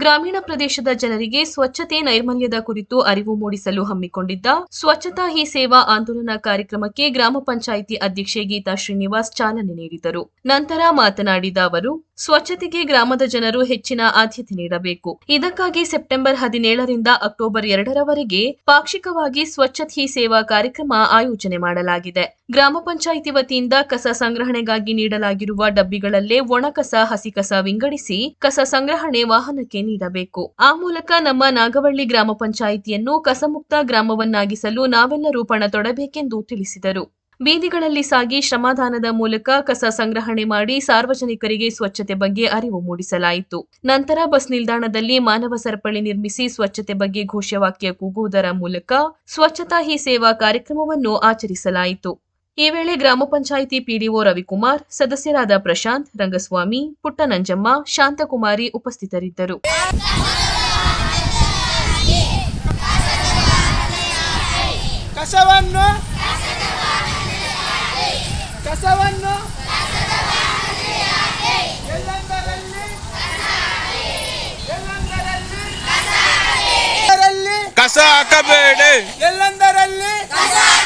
ಗ್ರಾಮೀಣ ಪ್ರದೇಶದ ಜನರಿಗೆ ಸ್ವಚ್ಛತೆ ನೈರ್ಮಲ್ಯದ ಕುರಿತು ಅರಿವು ಮೂಡಿಸಲು ಹಮ್ಮಿಕೊಂಡಿದ್ದ ಸ್ವಚ್ಛತಾ ಹಿ ಸೇವಾ ಆಂದೋಲನ ಕಾರ್ಯಕ್ರಮಕ್ಕೆ ಗ್ರಾಮ ಪಂಚಾಯಿತಿ ಅಧ್ಯಕ್ಷೆ ಗೀತಾ ಶ್ರೀನಿವಾಸ್ ಚಾಲನೆ ನೀಡಿದರು. ನಂತರ ಮಾತನಾಡಿದ ಅವರು ಸ್ವಚ್ಛತೆಗೆ ಗ್ರಾಮದ ಜನರು ಹೆಚ್ಚಿನ ಆದ್ಯತೆ ನೀಡಬೇಕು. ಇದಕ್ಕಾಗಿ ಸೆಪ್ಟೆಂಬರ್ ಹದಿನೇಳರಿಂದ ಅಕ್ಟೋಬರ್ ಎರಡರವರೆಗೆ ಪಾಕ್ಷಿಕವಾಗಿ ಸ್ವಚ್ಛತೆ ಸೇವಾ ಕಾರ್ಯಕ್ರಮ ಆಯೋಜನೆ ಮಾಡಲಾಗಿದೆ. ಗ್ರಾಮ ಪಂಚಾಯಿತಿ ವತಿಯಿಂದ ಕಸ ಸಂಗ್ರಹಣೆಗಾಗಿ ನೀಡಲಾಗಿರುವ ಡಬ್ಬಿಗಳಲ್ಲೇ ಒಣ ಕಸ, ಹಸಿ ಕಸ ವಿಂಗಡಿಸಿ ಕಸ ಸಂಗ್ರಹಣೆ ವಾಹನಕ್ಕೆ ನೀಡಬೇಕು. ಆ ಮೂಲಕ ನಮ್ಮ ನಾಗವಳ್ಳಿ ಗ್ರಾಮ ಪಂಚಾಯಿತಿಯನ್ನು ಕಸಮುಕ್ತ ಗ್ರಾಮವನ್ನಾಗಿಸಲು ನಾವೆಲ್ಲರೂ ಪಣ ತೊಡಬೇಕೆಂದು ತಿಳಿಸಿದರು. ಬೀದಿಗಳಲ್ಲಿ ಸಾಗಿ ಶ್ರಮದಾನದ ಮೂಲಕ ಕಸ ಸಂಗ್ರಹಣೆ ಮಾಡಿ ಸಾರ್ವಜನಿಕರಿಗೆ ಸ್ವಚ್ಛತೆ ಬಗ್ಗೆ ಅರಿವು ಮೂಡಿಸಲಾಯಿತು. ನಂತರ ಬಸ್ ನಿಲ್ದಾಣದಲ್ಲಿ ಮಾನವ ಸರಪಳಿ ನಿರ್ಮಿಸಿ ಸ್ವಚ್ಛತೆ ಬಗ್ಗೆ ಘೋಷವಾಕ್ಯ ಕೂಗುವುದರ ಮೂಲಕ ಸ್ವಚ್ಛತಾ ಹಿ ಸೇವಾ ಕಾರ್ಯಕ್ರಮವನ್ನು ಆಚರಿಸಲಾಯಿತು. ಈ ವೇಳೆ ಗ್ರಾಮ ಪಂಚಾಯಿತಿ ಪಿಡಿಒ ರವಿಕುಮಾರ್, ಸದಸ್ಯರಾದ ಪ್ರಶಾಂತ್, ರಂಗಸ್ವಾಮಿ, ಪುಟ್ಟನಂಜಮ್ಮ, ಶಾಂತಕುಮಾರಿ ಉಪಸ್ಥಿತರಿದ್ದರು. ಕಸವನ್ನು ಎಲ್ಲಂದರಲ್ಲಿ ಎಲ್ಲಂದರಲ್ಲಿ? ಎಲ್ಲಂದರಲ್ಲಿ? ಕಸ ಹಾಕಬೇಡಿ. ಎಲ್ಲಂದರಲ್ಲಿ ಎಲ್ಲಂದರಲ್ಲಿ?